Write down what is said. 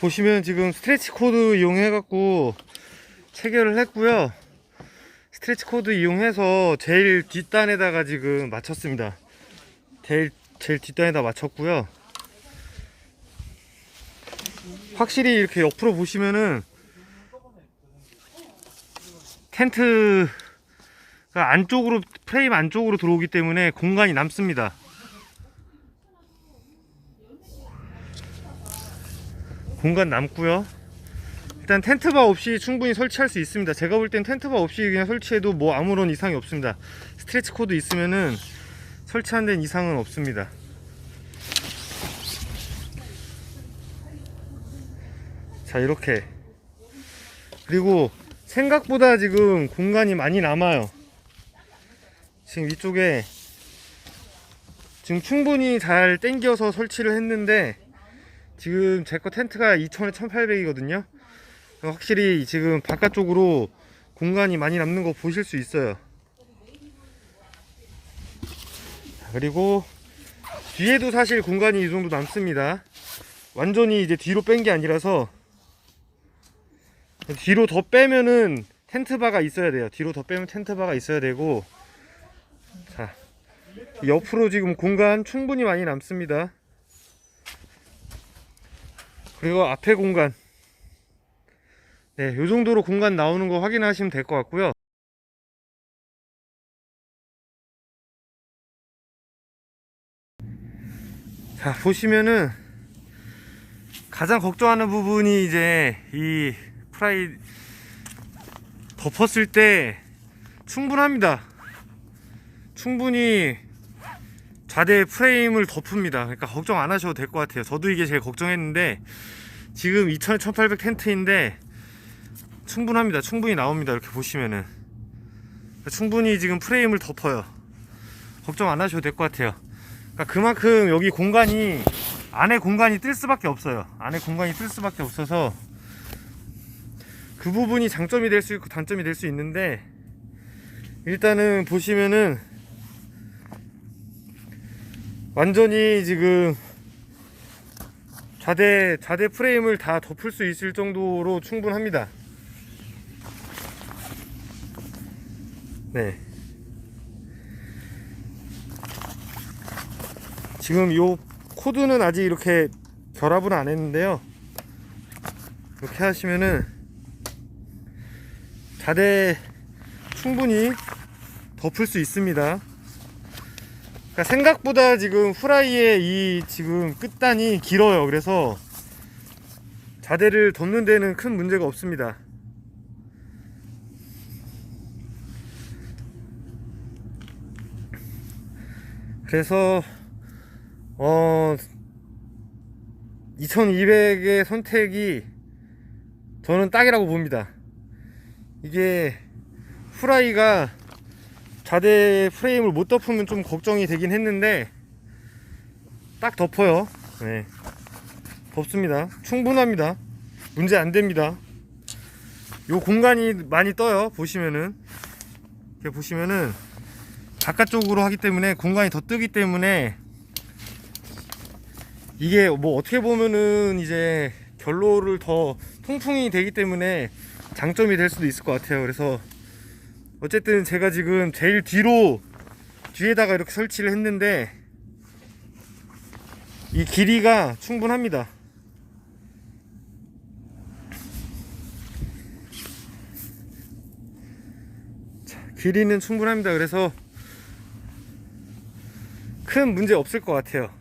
보시면 지금 스트레치 코드 이용해 갖고 체결을 했고요. 스트레치 코드 이용해서 제일 뒷단에다가 지금 맞췄습니다. 제일, 제일 뒷단에다 맞췄고요. 확실히 이렇게 옆으로 보시면은 텐트가 안쪽으로 프레임 안쪽으로 들어오기 때문에 공간이 남습니다. 공간 남고요. 일단 텐트바 없이 충분히 설치할 수 있습니다. 제가 볼 땐 텐트바 없이 그냥 설치해도 뭐 아무런 이상이 없습니다. 스트레치 코드 있으면은 설치한 데는 이상은 없습니다. 자 이렇게 그리고 생각보다 지금 공간이 많이 남아요. 지금 이쪽에 지금 충분히 잘 당겨서 설치를 했는데 지금 제 거 텐트가 2000에 1800이거든요. 확실히 지금 바깥쪽으로 공간이 많이 남는 거 보실 수 있어요. 자, 그리고 뒤에도 사실 공간이 이 정도 남습니다. 완전히 이제 뒤로 뺀 게 아니라서 뒤로 더 빼면은 텐트바가 있어야 돼요. 뒤로 더 빼면 텐트바가 있어야 되고 자 옆으로 지금 공간 충분히 많이 남습니다. 그리고 앞에 공간 네, 요 정도로 공간 나오는 거 확인하시면 될 것 같고요. 자, 보시면은 가장 걱정하는 부분이 이제 이 프라이 덮었을 때 충분합니다. 충분히 좌대 프레임을 덮습니다. 그러니까 걱정 안 하셔도 될 것 같아요. 저도 이게 제일 걱정했는데 지금 2000에 1800 텐트인데 충분합니다. 충분히 나옵니다. 이렇게 보시면은 충분히 지금 프레임을 덮어요. 걱정 안 하셔도 될 것 같아요. 그러니까 그만큼 여기 공간이 안에 공간이 뜰 수밖에 없어요. 안에 공간이 뜰 수밖에 없어서 그 부분이 장점이 될 수 있고 단점이 될 수 있는데 일단은 보시면은 완전히 지금 좌대 좌대 프레임을 다 덮을 수 있을 정도로 충분합니다. 네. 지금 요 코드는 아직 이렇게 결합을 안 했는데요. 이렇게 하시면은 좌대 충분히 덮을 수 있습니다. 그러니까 생각보다 지금 후라이의 이 지금 끝단이 길어요. 그래서 자대를 덮는 데는 큰 문제가 없습니다. 그래서 어 2200의 선택이 저는 딱이라고 봅니다. 이게 후라이가 좌대 프레임을 못 덮으면 좀 걱정이 되긴 했는데 딱 덮어요. 네. 덮습니다. 충분합니다. 문제 안 됩니다. 요 공간이 많이 떠요. 보시면은 이렇게 보시면은 바깥쪽으로 하기 때문에 공간이 더 뜨기 때문에 이게 뭐 어떻게 보면은 이제 결로를 더 통풍이 되기 때문에 장점이 될 수도 있을 것 같아요. 그래서 어쨌든 제가 지금 제일 뒤로 뒤에다가 이렇게 설치를 했는데 이 길이가 충분합니다. 자, 길이는 충분합니다. 그래서 큰 문제 없을 것 같아요.